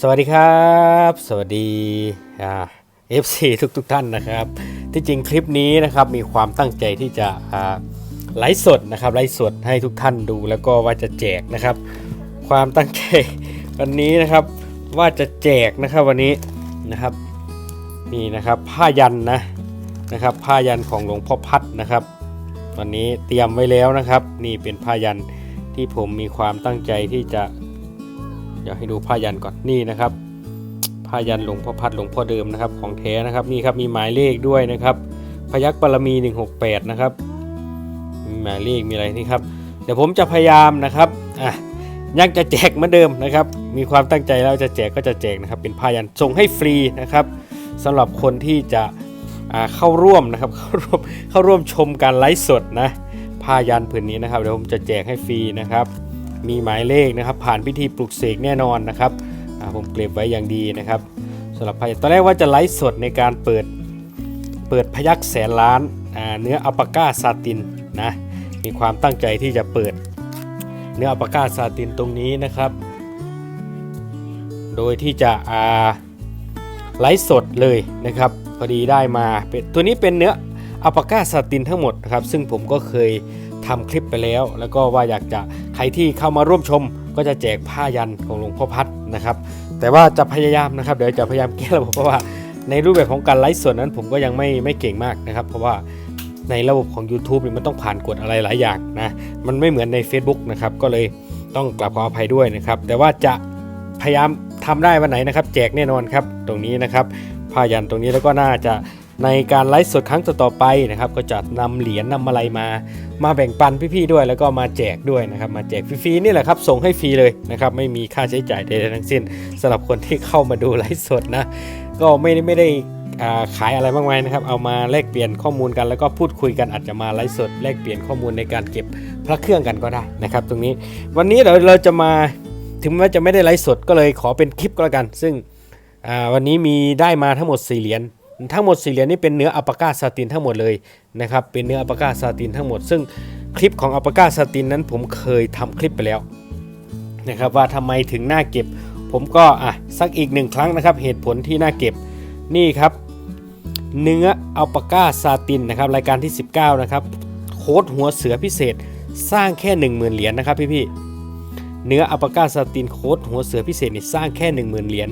สวัสดีครับ สวัสดีเอ่า FC ทุกทุกๆท่านนะครับ ที่จริงคลิปนี้นะครับมีความตั้งใจที่จะไลฟ์สดนะครับไลฟ์สดให้ทุกท่านดูแล้วก็ว่าจะแจกนะครับ ความตั้งใจวันนี้นะครับว่าจะแจกนะครับวันนี้นะครับนี่นะครับผ้ายันนะนะครับผ้ายันของหลวงพ่อพัดนะครับ วันนี้เตรียมไว้แล้วนะครับ นี่เป็นผ้ายันที่ผมมีความตั้งใจที่จะ ดี๋ยวให้ดูผ้ายันก่อนนี่นะครับผ้ายันหลวงพ่อพัดหลวงพ่อเดิมนะครับ ของแท้นะครับนี่ครับมีหมายเลขด้วยนะครับพยักบารมี 168 นะครับมีหมายเลขมีอะไรนี่ครับ เดี๋ยวผมจะพยายามนะครับอะยังจะแจกเหมือนเดิมนะครับ มีความตั้งใจแล้วจะแจกก็จะแจกนะครับ เป็นผ้ายันส่งให้ฟรีนะครับสำหรับคนที่จะอ่าเข้าร่วมนะครับเข้าร่วมเข้าร่วมชมการไลฟ์สดนะผ้ายันผืนนี้นะครับเดี๋ยวผมจะแจกให้ฟรีนะครับ มีหมายเลขนะครับ ผ่านพิธีปลุกเสกแน่นอนนะครับผมเก็บไว้อย่างดีนะครับสำหรับผ้ายันตอนแรกว่าจะไลฟ์สดในการเปิดเปิดพยักแสนล้านาเนื้ออัลปาก้าซาตินนะมีความตั้งใจที่จะเปิดเนื้ออัลปาก้าซาตินตรงนี้นะครับ โดยที่จะอาไลฟ์สดเลยนะครับพอดีได้มาเป็นตัวนี้เป็นเนื้ออัลปาก้าซาตินทั้งหมดนะครับซึ่งผมก็เคยทำคลิปไปแล้ว แล้วก็ว่าอยากจะ ใครที่เข้ามาร่วมชมก็จะแจกผ้ายันของหลวงพ่อพัดนะครับ แต่ว่าจะพยายามนะครับ เดี๋ยวจะพยายามแก้ระบบเพราะว่าในรูปแบบของการไลฟ์สดนั้นผมก็ยังไม่ไม่เก่งมากนะครับ เพราะว่าในระบบของ YouTube เนี่ยมันต้องผ่านกฎอะไรหลายอย่างนะมันไม่เหมือนใน Facebook นะครับก็เลยต้องกลับขออภัยด้วยนะครับ แต่ว่าจะพยายามทำได้วันไหนนะครับ แจกแน่นอนครับตรงนี้นะครับผ้ายันตรงนี้แล้วก็น่าจะ ในการไลฟ์สดครั้งต่อๆไปนะครับ ก็จะนำเหรียญนำอะไรมา มาแบ่งปันพี่ๆด้วย แล้วก็มาแจกด้วยนะครับ มาแจกฟรีๆนี่แหละครับส่งให้ฟรีเลยนะครับ ไม่มีค่าใช้จ่ายใดๆทั้งสิ้นสำหรับคนที่เข้ามาดูไลฟ์สดนะ ก็ไม่ได้ไม่ได้อ่าขายอะไรมากมายนะครับ เอามาแลกเปลี่ยนข้อมูลกันแล้วก็พูดคุยกันอาจจะมาไลฟ์สดแลกเปลี่ยนข้อมูลในการเก็บพระเครื่องกันก็ได้นะครับ ตรงนี้วันนี้เราเราจะมาถึงแม้จะไม่ได้ไลฟ์สดก็เลยขอเป็นคลิปก็แล้วกัน ซึ่งอ่าวันนี้มีได้มาทั้งหมด 4 เหรียญ ทั้งหมด4เหรียญนี่เป็นเนื้ออัปากาซาตินทั้งหมดเลยนะครับเป็นเนื้ออัปากาซาตินทั้งหมด ซึ่งคลิปของอัปากาซาตินนั้นผมเคยทำคลิปไปแล้วนะครับว่าทำไมถึงน่าเก็บ ผมก็อะสักอีกหนึ่งครั้งนะครับ เหตุผลที่น่าเก็บนี่ครับ เนื้ออัปากาซาตินนะครับรายการที่ 19 นะครับโค้ดหัวเสือพิเศษสร้างแค่ 10,000เหรียญนะครับพี่ๆเนื้ออัปากาซาตินโค้ดหัวเสือพิเศษนี่สร้างแค่ 10,000เหรียญ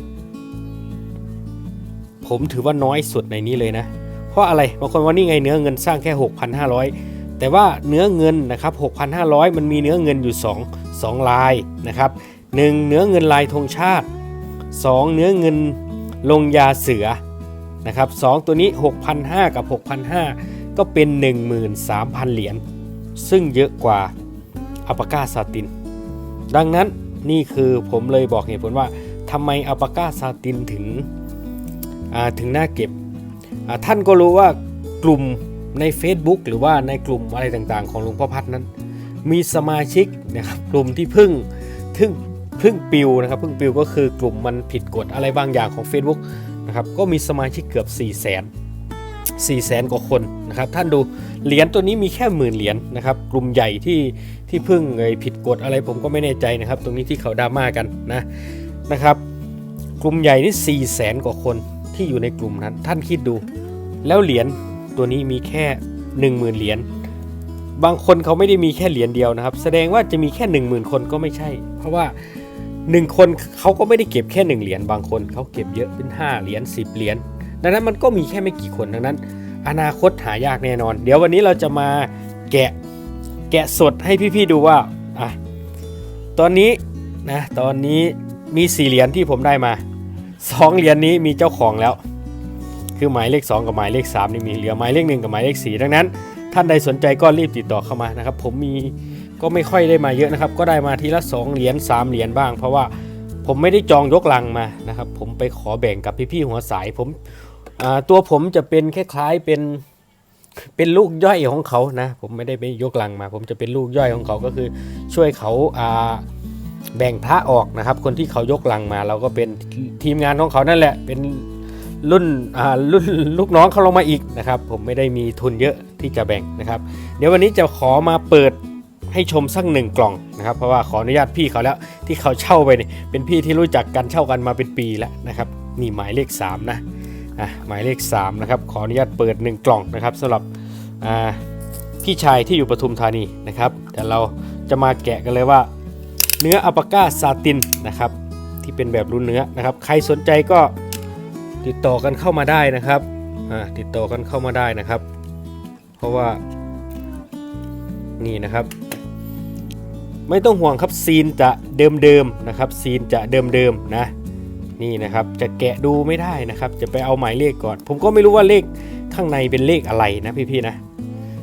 ผมถือว่าน้อยสุดในนี้เลยนะ เพราะอะไรบางคนว่านี่ไงเนื้อเงินสร้างแค่ 6,500 แต่ว่าเนื้อเงินนะครับ6,500 มันมีเนื้อเงินอยู่ 2 2 ลายนะครับ 1. เนื้อเงินลายธงชาติ 2. เนื้อเงินลงยาเสือนะครับสองตัวนี้ 6,500 กับ 6,500 ก็เป็น 13,000 เหรียญซึ่งเยอะกว่าอัปากาซาติน ดังนั้นนี่คือผมเลยบอกเหตุผลว่าทำไมอัปากาซาตินถึง ถึงน่าเก็บ ท่านก็รู้ว่ากลุ่มใน Facebook หรือว่าในกลุ่มอะไรต่างๆ ของหลวงพ่อพัดนั้น มีสมาชิกนะครับกลุ่มที่พึ่งทึ่งพึ่งปิวนะครับพึ่งปิวก็คือกลุ่มมันผิดกฎอะไรบางอย่างของ Facebook นะครับก็มีสมาชิกเกือบ 4 0 0 0 0 0 4 0 0 0 0กว่าคนนะครับท่านดูเหรียญตัวนี้มีแค่หมื่นเหรียญนะครับกลุ่มใหญ่ที่ที่พึ่งไอ้ผิดกฎอะไรผมก็ไม่แน่ใจนะครับ ตรงนี้ที่เขาดราม่ากันนะนะครับ กลุ่มใหญ่นี่4 0 0 0 0 0กว่าคน ที่อยู่ในกลุ่มนั้น ท่านคิดดู แล้วเหรียญตัวนี้มีแค่ 10,000 เหรียญบางคนเขาไม่ได้มีแค่เหรียญเดียวนะครับ แสดงว่าจะมีแค่ 10,000 คนก็ไม่ใช่ เพราะว่า 1 คนเขาก็ไม่ได้เก็บแค่ 1 เหรียญบางคนเขาเก็บเยอะเป็น 5 เหรียญ10 เหรียญดังนั้นมันก็มีแค่ไม่กี่คนดังนั้น อนาคตหายากแน่นอน เดี๋ยววันนี้เราจะมาแกะแกะสดให้พี่ๆดูว่าอะตอนนี้นะตอนนี้มี4เหรียญที่ผมได้มา 2เหรียญนี้มีเจ้าของแล้ว คือหมายเลข 2 กับหมายเลข3นี่มีเหลือหมายเลข 1 กับหมายเลข4ดังนั้น ท่านใดสนใจก็รีบติดต่อเข้ามานะครับ ผมมีก็ไม่ค่อยได้มาเยอะนะครับ ก็ได้มาทีละ 2 เหรียญ3เหรียญบ้าง เพราะว่าผมไม่ได้จองยกลังมานะครับ ผมไปขอแบ่งกับพี่ๆหัวสายผมตัวผมจะเป็นคล้ายๆเป็นเป็นลูกย่อยของเขานะ ผมไม่ได้ไปยกลังมา ผมจะเป็นลูกย่อยของเขาก็คือช่วยเขาอ่า แบ่งพระออกนะครับ คนที่เขายกลังมา เราก็เป็นทีมงานของเขานั่นแหละ เป็นรุ่นอ่ารุ่นลูกน้องเขาลงมาอีกนะครับ ผมไม่ได้มีทุนเยอะที่จะแบ่งนะครับ เดี๋ยววันนี้จะขอมาเปิดให้ชมสักหนึ่งกล่องนะครับเพราะว่าขออนุญาตพี่เขาแล้วที่เขาเช่าไปเนี่ยเป็นพี่ที่รู้จักกันเช่ากันมาเป็นปีแล้วนะครับนี่หมายเลข 3 นะอะหมายเลข3นะครับขออนุญาตเปิด 1 กล่องนะครับสำหรับอ่าพี่ชายที่อยู่ปทุมธานีนะครับเดี๋ยวเราจะมาแกะกันเลยว่า เนื้ออัปปาก้าซาตินนะครับ ที่เป็นแบบรุ่นเนื้อนะครับ ใครสนใจก็ติดต่อกันเข้ามาได้นะครับอ่าติดต่อกันเข้ามาได้นะครับ เพราะว่านี่นะครับ ไม่ต้องห่วงครับซีนจะเดิมๆนะครับ ซีนจะเดิมๆนะนี่นะครับจะแกะดูไม่ได้นะครับ จะไปเอาหมายเลขก่อน ผมก็ไม่รู้ว่าเลขข้างในเป็นเลขอะไรนะพี่ๆนะ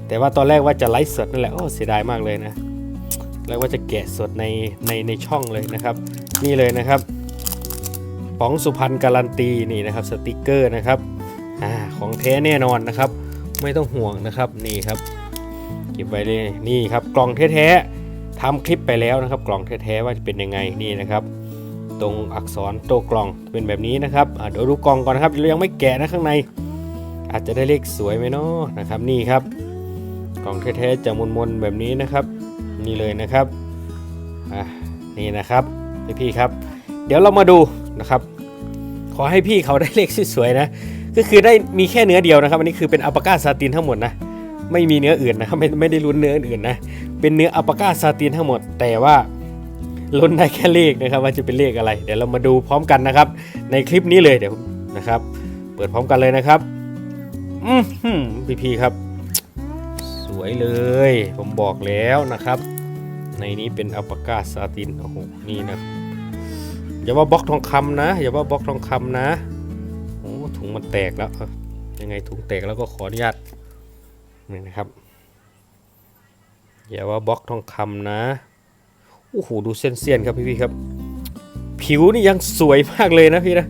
แต่ว่าตอนแรกว่าจะไลฟ์สดนั่นแหละโอ้เสียดายมากเลยนะ แล้วว่าจะแกะสดในในในช่องเลยนะครับ นี่เลยนะครับป๋องสุพรรณการันตีนี่นะครับสติกเกอร์นะครับอ่าของแท้แน่นอนนะครับ ไม่ต้องห่วงนะครับนี่ครับ เก็บไว้เลยนี่ครับกล่องแท้ๆทำคลิปไปแล้วนะครับ กล่องแท้ๆว่าจะเป็นยังไงนี่นะครับตรงอักษรตัวกล่องเป็นแบบนี้นะครับเดี๋ยวดูกล่องก่อนนะครับเรายังไม่แกะนะข้างใน อาจจะได้เลขสวยไหมเนาะนะครับ นี่ครับ กล่องแท้ๆจะมนๆแบบนี้นะครับ นี่เลยนะครับอะนี่นะครับพี่ๆครับ เดี๋ยวเรามาดูนะครับ ขอให้พี่เขาได้เลขสวยๆนะ ก็คือได้มีแค่เนื้อเดียวนะครับ อันนี้คือเป็นอัลปาก้าซาตินทั้งหมดนะไม่มีเนื้ออื่นนะครับไม่ไม่ได้ลุ้นเนื้ออื่นนะเป็นเนื้ออัลปาก้าซาตินทั้งหมด แต่ว่าลุ้นได้แค่เลขนะครับ ว่าจะเป็นเลขอะไร เดี๋ยวเรามาดูพร้อมกันนะครับ ในคลิปนี้เลยเดี๋ยวนะครับ เปิดพร้อมกันเลยนะครับ อืมพี่พี่ๆครับ วยเลย ผมบอกแล้วนะครับ ในนี้เป็นอัลปากาซาตินโอ้โหนี่นะอย่าว่าบล็อกทองคำนะอย่าว่าบล็อกทองคำนะโอ้ถุงมันแตกแล้วยังไงถุงแตกแล้วก็ขออนุญาตนี่นะครับอย่าว่าบล็อกทองคำนะโอ้โหดูเส้นเสียนครับพี่ๆครับ ผิวนี่ยังสวยมากเลยนะพี่นะ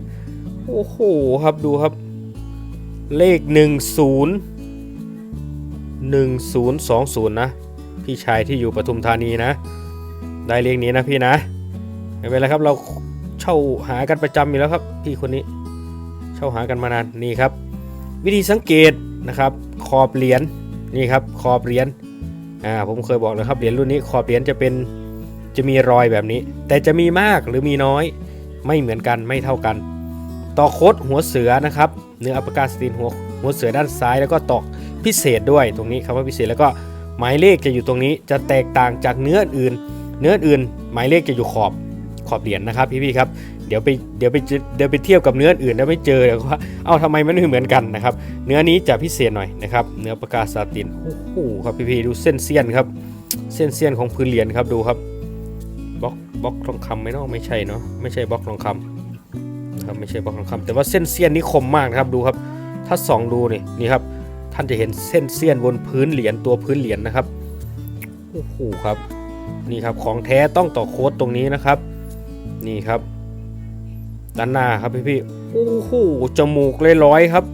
โอ้โหครับดูครับ เลขหนึ่งศูนย์ 1020 นะ พี่ชายที่อยู่ปทุมธานีนะ ได้เลขนี้นะพี่นะไม่เป็นไรครับเราเช่าหากันประจำอยู่แล้วครับ พี่คนนี้เช่าหากันมานานนี่ครับ วิธีสังเกตนะครับขอบเหรียญนี่ครับขอบเหรียญอ่าผมเคยบอกแล้วครับเหรียญรุ่นนี้ขอบเหรียญจะเป็นจะมีรอยแบบนี้ แต่จะมีมากหรือมีน้อย ไม่เหมือนกันไม่เท่ากัน ต่อโคดหัวเสือนะครับเนื้ออัปกาสตีนหัวหัวเสือด้านซ้ายแล้วก็ตอก พิเศษด้วยตรงนี้คำว่าพิเศษแล้วก็หมายเลขจะอยู่ตรงนี้จะแตกต่างจากเนื้ออื่น เนื้ออื่น หมายเลขจะอยู่ขอบขอบเหรียญนะครับพี่ๆครับเดี๋ยวไปเดี๋ยวไปเดี๋ยวไปเทียบกับเนื้ออื่นแล้วไม่เจอเดี๋ยวว่าเอ้าทำไมมันไม่เหมือนกันนะครับ เนื้อนี้จะพิเศษหน่อยนะครับเนื้อปากกาซาตินโอ้โหครับพี่ๆดูเส้นเสี้ยนครับ เส้นเสี้ยนของพื้นเหรียญครับดูครับบล็อกบล็อกทองคำไมเนาะไม่ใช่เนาะไม่ใช่บล็อกทองคำนะครับไม่ใช่บล็อกทองคำแต่ว่าเส้นเสี้ยนนี้คมมากนะครับดูครับ ถ้าส่องดูนี่นี่ครับ ท่านจะเห็นเส้นเสี้ยนบนพื้นเหรียญตัวพื้นเหรียญนะครับโอ้โหครับนี่ครับของแท้ต้องต่อโค้ดตรงนี้นะครับ นี่ครับ ด้านหน้าครับพี่พี่โอ้โหจมูกเลยร้อยครับ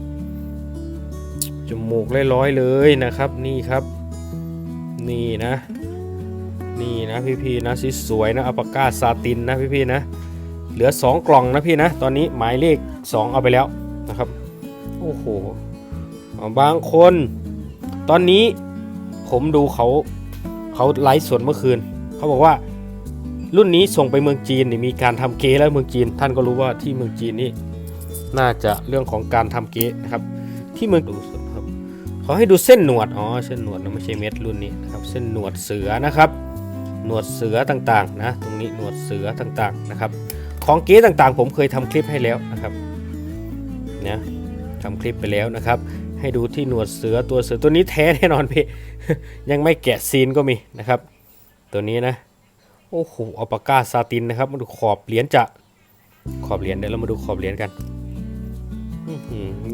จมูกเลยร้อยเลยนะครับ นี่ครับ นี่นะ นี่นะพี่พี่นะสีสวยนะอัปปาก้าซาตินนะพี่พี่นะเหลือ 2 กล่องนะพี่นะ ตอนนี้หมายเลข 2 เอาไปแล้วนะครับ โอ้โห บางคน ตอนนี้ผมดูเขาเขาไลฟ์สดเมื่อคืน เขาบอกว่ารุ่นนี้ส่งไปเมืองจีนนี่มีการทำเก๊แล้วเมืองจีน ท่านก็รู้ว่าที่เมืองจีนนี่น่าจะเรื่องของการทำเก๊นะครับ ที่เมืองดูสดครับเขาให้ดูเส้นหนวดอ๋อเส้นหนวดนะไม่ใช่เม็ดรุ่นนี้นะครับเส้นหนวดเสือนะครับหนวดเสือต่างๆนะตรงนี้หนวดเสือต่างๆนะครับ ของเก๊ต่างๆ ผมเคยทำคลิปให้แล้วนะครับเนี่ยทำคลิปไปแล้วนะครับ ให้ดูที่หนวดเสือตัวเสือตัวนี้แท้แน่นอนพี่ ยังไม่แกะซีนก็มีนะครับ ตัวนี้นะ โอ้โหอัปาก้าซาตินนะครับ มาดูขอบเหรียญจะขอบเหรียญเดี๋ยวเรามาดูขอบเหรียญกัน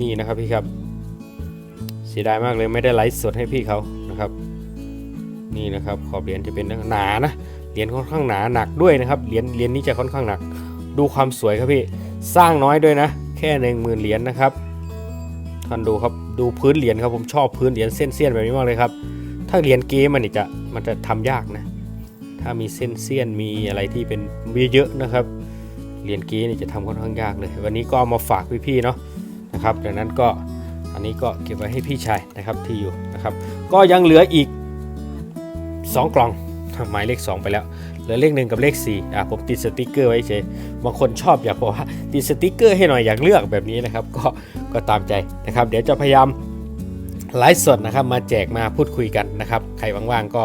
นี่นะครับพี่ครับเสียดายมากเลยไม่ได้ไลฟ์สดให้พี่เขานะครับ นี่นะครับ ขอบเหรียญจะเป็นหนานะเหรียญค่อนข้างหนาหนักด้วยนะครับเหรียญเหรียญนี้จะค่อนข้างหนัก ดูความสวยครับพี่สร้างน้อยด้วยนะ แค่หนึ่งหมื่นเหรียญนะครับท่านดูครับ ดูพื้นเหรียญครับผมชอบพื้นเหรียญเส้นเสี้ยนแบบนี้มากเลยครับ ถ้าเหรียญเกมมันนี่จะมันจะทำยากนะ ถ้ามีเส้นเสี้ยนมีอะไรที่เป็นมีเยอะนะครับเหรียญเกีนี่จะทำค่อนข้างยากเลย วันนี้ก็เอามาฝากพี่ๆเนาะนะครับดังนั้นก็อันนี้ก็เก็บไว้ให้พี่ชายนะครับที่อยู่นะครับ ก็ยังเหลืออีก 2 กล่องหมายเลข 2 ไปแล้ว เหลือเลขหนึ่งกับเลข4อะผมติดสติกเกอร์ไว้เฉยบางคนชอบอยากบอกว่าติดสติกเกอร์ให้หน่อยอยากเลือกแบบนี้นะครับ ก็ก็ตามใจนะครับ เดี๋ยวจะพยายามไลฟ์สดนะครับมาแจกมาพูดคุยกันนะครับ ใครว่างๆก็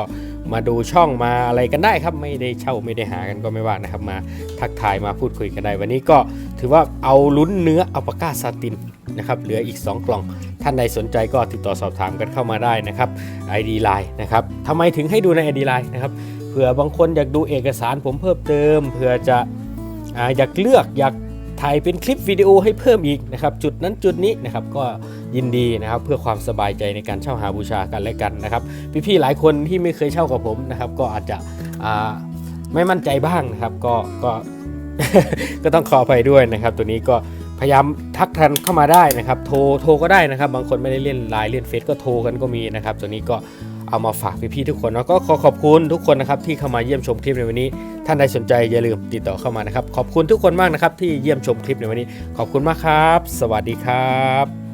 มาดูช่องมาอะไรกันได้ครับ ไม่ได้เช่าไม่ได้หากันก็ไม่ว่านะครับ มาทักทายมาพูดคุยกันได้ วันนี้ก็ถือว่าเอาลุ้นเนื้ออัลปาก้าซาตินนะครับเหลืออีก 2 กล่อง ท่านใดสนใจก็ติดต่อสอบถามกันเข้ามาได้นะครับ ID Line นะครับทำไมถึงให้ดูใน ID Line นะครับ เผื่อบางคนอยากดูเอกสารผมเพิ่มเติมเผื่อจะออยากเลือกอยากถ่ายเป็นคลิปวิดีโอให้เพิ่มอีกนะครับ จุดนั้นจุดนี้นะครับก็ยินดีนะครับเพื่อความสบายใจในการเช่าหาบูชากันและกันนะครับ พี่ๆหลายคนที่ไม่เคยเช่ากับผมนะครับ ก็อาจจะไม่มั่นใจบ้างนะครับ ก็ก็ก็ต้องขออภัยด้วยนะครับ ตัวนี้ก็พยายามทักทันเข้ามาได้นะครับ โทรโทรก็ได้นะครับ บางคนไม่ได้เล่นไลน์เล่นเฟซก็โทรกันก็มีนะครับ ตัวนี้ก็ เอามาฝากพี่ๆทุกคนแล้วก็ขอขอบคุณทุกคนนะครับที่เข้ามาเยี่ยมชมคลิปในวันนี้ ท่านใดสนใจอย่าลืมติดต่อเข้ามานะครับ ขอบคุณทุกคนมากนะครับที่เยี่ยมชมคลิปในวันนี้ ขอบคุณมากครับ สวัสดีครับ